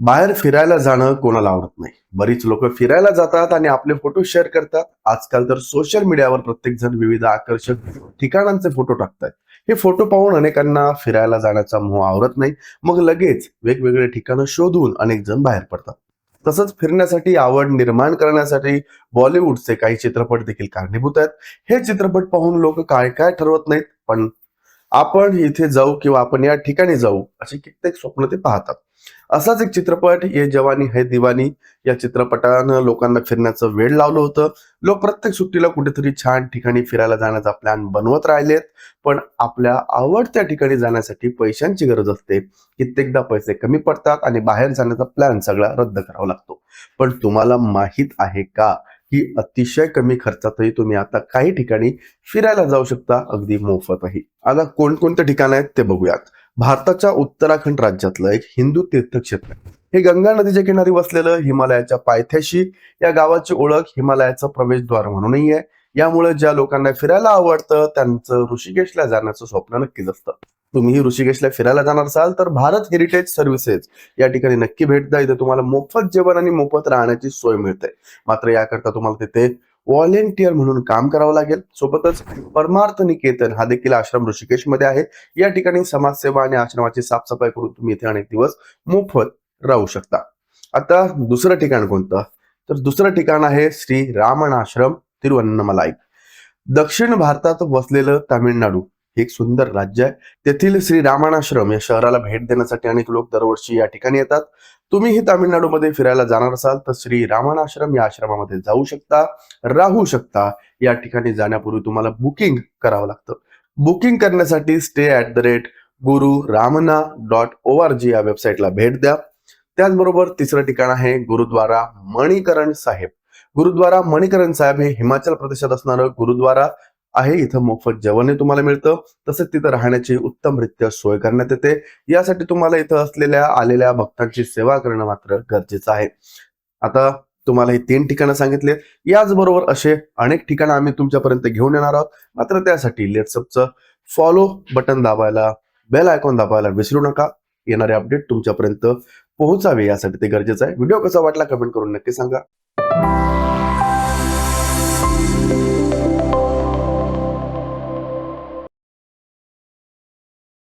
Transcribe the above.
बाहेर फिरायला जाणं कोणाला आवडत नाही. बरीच लोक फिरायला जातात आणि आपले फोटो शेअर करतात. आजकाल तर सोशल मीडियावर प्रत्येक जण विविध आकर्षक ठिकाणांचे फोटो टाकतात हे फोटो पाहून अनेकांना फिरायला जाण्याचा मोह आवरत नाही. मग लगेच वेगवेगळे ठिकाणं शोधून अनेक जण बाहेर पडतात. तसंच फिरण्यासाठी आवड निर्माण करण्यासाठी बॉलिवूडचे काही चित्रपट देखील कारणीभूत आहेत. हे चित्रपट पाहून लोक काय काय ठरवत नाहीत पण आपण इथे जाऊ किंवा आपण या ठिकाणी जाऊ असे कित्येक स्वप्न ते पाहतात. असाच एक चित्रपट ये जवानी है दिवानी या चित्रपटानं लोकांना फिरण्याचं वेळ लावलं होतं. लोक प्रत्येक सुट्टीला कुठेतरी छान ठिकाणी फिरायला जाण्याचा प्लॅन बनवत राहिलेत पण आपल्या आवडत्या ठिकाणी जाण्यासाठी पैशांची गरज असते. कित्येकदा पैसे कमी पडतात आणि बाहेर जाण्याचा प्लॅन सगळा रद्द करावा लागतो. पण तुम्हाला माहीत आहे का की अतिशय कमी खर्चातही तुम्ही आता काही ठिकाणी फिरायला जाऊ शकता. अगदी मोफतही. आता कोणकोणते ठिकाण आहेत ते बघूयात. भारताच्या उत्तराखंड राज्यातलं एक हिंदू तीर्थक्षेत्र हे गंगा नदीच्या किनारी वसलेलं हिमालयाच्या पायथ्याशी या गावाची ओळख हिमालयाचं प्रवेशद्वार म्हणूनही आहे. यामुळे ज्या लोकांना फिरायला आवडतं त्यांचं ऋषिकेशला जाण्याचं स्वप्न नक्कीच असतं. तुम्ही ऋषिकेशला फिरायला जाणार असाल तर भारत हेरिटेज सर्व्हिसेस या ठिकाणी नक्की भेट द्या. इथे तुम्हाला मोफत जेवण आणि मोफत राहण्याची सोय मिळते. मात्र याकरता तुम्हाला तिथे व्हॉलेंटियर म्हणून काम करावं लागेल. सोबतच परमार्थ निकेतन हा देखील आश्रम ऋषिकेशमध्ये आहे. या ठिकाणी समाजसेवा आणि आश्रमाची साफसफाई करून तुम्ही इथे अनेक दिवस मोफत राहू शकता. आता दुसरं ठिकाण कोणतं? तर दुसरं ठिकाण आहे श्री रामण आश्रम तिरुवन्नमलाई. दक्षिण भारतात वसलेलं तामिळनाडू हे एक सुंदर राज्य आहे. तेथील श्री रामाणाश्रम या शहराला भेट देण्यासाठी अनेक लोक दरवर्षी या ठिकाणी येतात. तुम्हीही तामिळनाडूमध्ये फिरायला जाणार असाल तर श्री रामाणाश्रम या आश्रमामध्ये जाऊ शकता राहू शकता. या ठिकाणी जाण्यापूर्वी तुम्हाला बुकिंग करावं लागतं. बुकिंग करण्यासाठी stay at the rate Guru Ramana dot O R G या वेबसाईटला भेट द्या. त्याचबरोबर तिसरं ठिकाण आहे गुरुद्वारा मणिकरण साहेब. गुरुद्वारा मणिकरण साहेब हे हिमाचल प्रदेशात असणारं गुरुद्वारा आहे. इथं मोफत जेवणही तुम्हाला मिळतं. तसेच तिथं राहण्याची उत्तमरित्या सोय करण्यात येते. यासाठी तुम्हाला इथं असलेल्या आलेल्या भक्तांची सेवा करणं मात्र गरजेचं आहे. आता तुम्हाला हे तीन ठिकाणं सांगितले याचबरोबर असे अनेक ठिकाणं आम्ही तुमच्यापर्यंत घेऊन येणार आहोत. मात्र त्यासाठी लेट्सअपचं फॉलो बटन दाबायला बेल आयकॉन दाबायला विसरू नका. येणारे अपडेट तुमच्यापर्यंत पोहोचावे यासाठी ते गरजेचं आहे. व्हिडिओ कसा वाटला कमेंट करून नक्की सांगा.